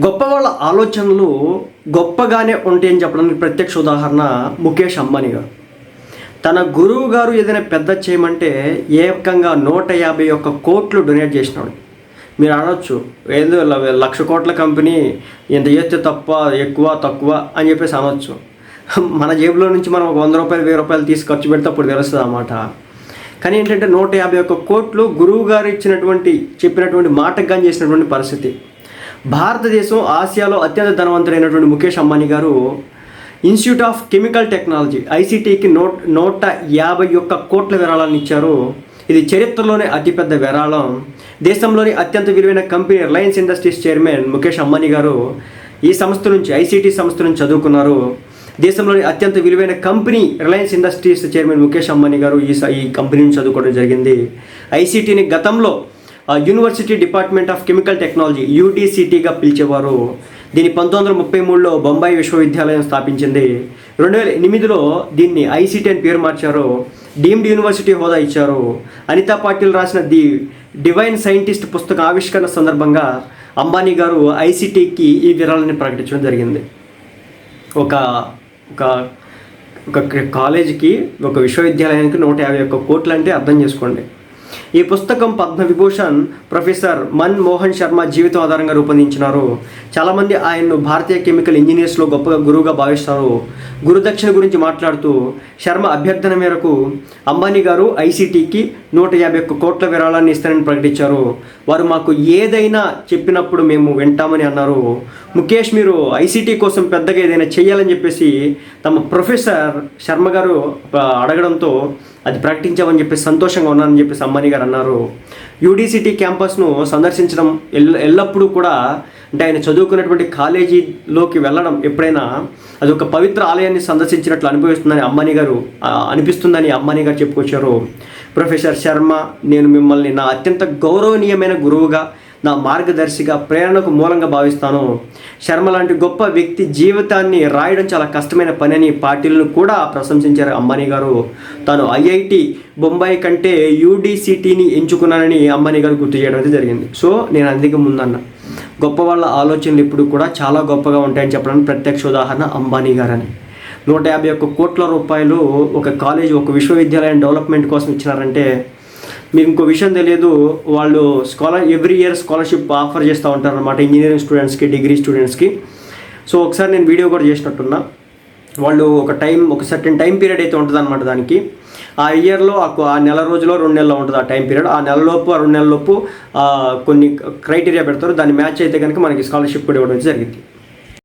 గొప్ప వాళ్ళ ఆలోచనలు గొప్పగానే ఉంటాయని చెప్పడానికి ప్రత్యక్ష ఉదాహరణ ముఖేష్ అంబానీ గారు. తన గురువు గారు ఏదైనా పెద్ద చేయమంటే ఏకంగా నూట యాభై ఒక్క కోట్లు డొనేట్ చేసినాడు. మీరు అనొచ్చు ఏదో లక్ష కోట్ల కంపెనీ ఇంత చేస్తే తప్ప ఎక్కువ తక్కువ అని చెప్పేసి అనొచ్చు. మన జేబులో నుంచి మనం ఒక వంద రూపాయలు వెయ్యి రూపాయలు తీసి ఖర్చు పెడితే అప్పుడు తెలుస్తుంది అన్నమాట. కానీ ఏంటంటే నూట యాభై ఒక్క కోట్లు గురువు గారు ఇచ్చినటువంటి చెప్పినటువంటి మాటకు కానీ చేసినటువంటి పరిస్థితి. భారతదేశం ఆసియాలో అత్యంత ధనవంతుడైనటువంటి Mukesh Ambani garu Institute of Chemical Technology ఐసీటీకి నూట నూట యాభై ఒక్క కోట్ల విరాళాలను ఇచ్చారు. ఇది చరిత్రలోనే అతిపెద్ద విరాళం. దేశంలోని అత్యంత విలువైన company Reliance Industries chairman Mukesh Ambani garu ఈ సంస్థ నుంచి ఐసీటీ సంస్థ నుంచి చదువుకున్నారు. దేశంలోని అత్యంత విలువైన company Reliance Industries chairman Mukesh Ambani garu ఈ స- ఈ కంపెనీ నుంచి చదువుకోవడం జరిగింది. ఐసీటీని గతంలో University Department of Chemical Technology యూటీసిటీగా పిలిచేవారు. దీన్ని పంతొమ్మిది వందల ముప్పై మూడులో బొంబాయి విశ్వవిద్యాలయం స్థాపించింది. రెండు వేల ఎనిమిదిలో దీన్ని ఐసీటీ అని పేరు మార్చారు. డీమ్డ్ యూనివర్సిటీ హోదా ఇచ్చారు. అనితా పాటిల్ రాసిన ది డివైన్ సైంటిస్ట్ పుస్తక ఆవిష్కరణ సందర్భంగా అంబానీ గారు ఐసీటీకి ఈ విరాళాన్ని ప్రకటించడం జరిగింది. ఒక ఒక ఒక కాలేజీకి ఒక విశ్వవిద్యాలయానికి నూట యాభై ఒక్క కోట్లు అంటే అర్థం చేసుకోండి. ఈ పుస్తకం పద్మవిభూషణ్ ప్రొఫెసర్ మన్ మోహన్ శర్మ జీవితం ఆధారంగా రూపొందించినారు. చాలామంది ఆయన్ను భారతీయ కెమికల్ ఇంజనీర్స్లో గొప్పగా గురువుగా భావిస్తారు. గురుదక్షిణ గురించి మాట్లాడుతూ శర్మ అభ్యర్థన మేరకు అంబానీ గారు ఐసీటీకి నూట యాభై ఒక్క కోట్ల విరాళాన్ని ఇస్తారని ప్రకటించారు. వారు మాకు ఏదైనా చెప్పినప్పుడు మేము వింటామని అన్నారు. ముఖేష్ మీరు ఐసీటీ కోసం పెద్దగా ఏదైనా చేయాలని చెప్పేసి తమ ప్రొఫెసర్ శర్మ గారు అడగడంతో అది ప్రకటించామని చెప్పి సంతోషంగా ఉన్నానని చెప్పేసి అంబానీ గారు అన్నారు. యూడిసిటీ క్యాంపస్ను సందర్శించడం ఎల్లప్పుడూ కూడా అంటే ఆయన చదువుకున్నటువంటి కాలేజీలోకి వెళ్ళడం ఎప్పుడైనా అది ఒక పవిత్ర ఆలయాన్ని సందర్శించినట్లు అనిపిస్తుందని అమ్మాని గారు అనిపిస్తుందని అమ్మాని గారు చెప్పుకొచ్చారు. ప్రొఫెసర్ శర్మ నేను మిమ్మల్ని నా అత్యంత గౌరవనీయమైన గురువుగా నా మార్గదర్శిగా ప్రేరణకు మూలంగా భావిస్తాను. శర్మ లాంటి గొప్ప వ్యక్తి జీవితాన్ని రాయడం చాలా కష్టమైన పని అని పార్టీలను కూడా ప్రశంసించారు అంబానీ గారు. తాను ఐఐటి బొంబాయి కంటే యూడిసిటీని ఎంచుకున్నానని అంబానీ గారు గుర్తు చేయడం అయితే జరిగింది. సో నేను అందుకే ముందన్న. గొప్ప వాళ్ళ ఆలోచనలు ఇప్పుడు కూడా చాలా గొప్పగా ఉంటాయని చెప్పడానికి ప్రత్యక్ష ఉదాహరణ అంబానీ గారని. నూట యాభై ఒక్క కోట్ల రూపాయలు ఒక కాలేజ్ ఒక విశ్వవిద్యాలయం డెవలప్మెంట్ కోసం ఇచ్చినారంటే మీకు ఇంకో విషయం తెలియదు వాళ్ళు scholar every year scholarship offer చేస్తూ ఉంటారు అనమాట ఇంజనీరింగ్ స్టూడెంట్స్కి డిగ్రీ స్టూడెంట్స్కి సో ఒకసారి నేను వీడియో కూడా చేసినట్టున్నా. వాళ్ళు ఒక టైం ఒక సర్టెన్ టైం పీరియడ్ అయితే ఉంటుంది అనమాట దానికి. ఆ ఇయర్లో ఆ నెల రోజులో రెండు నెలలు ఉంటుంది ఆ టైం పీరియడ్ ఆ నెలలోపు ఆ రెండు నెలలోపు కొన్ని క్రైటీరియా పెడతారు. దాన్ని మ్యాచ్ అయితే కనుక మనకి స్కాలర్షిప్ కూడా ఇవ్వడం జరిగింది.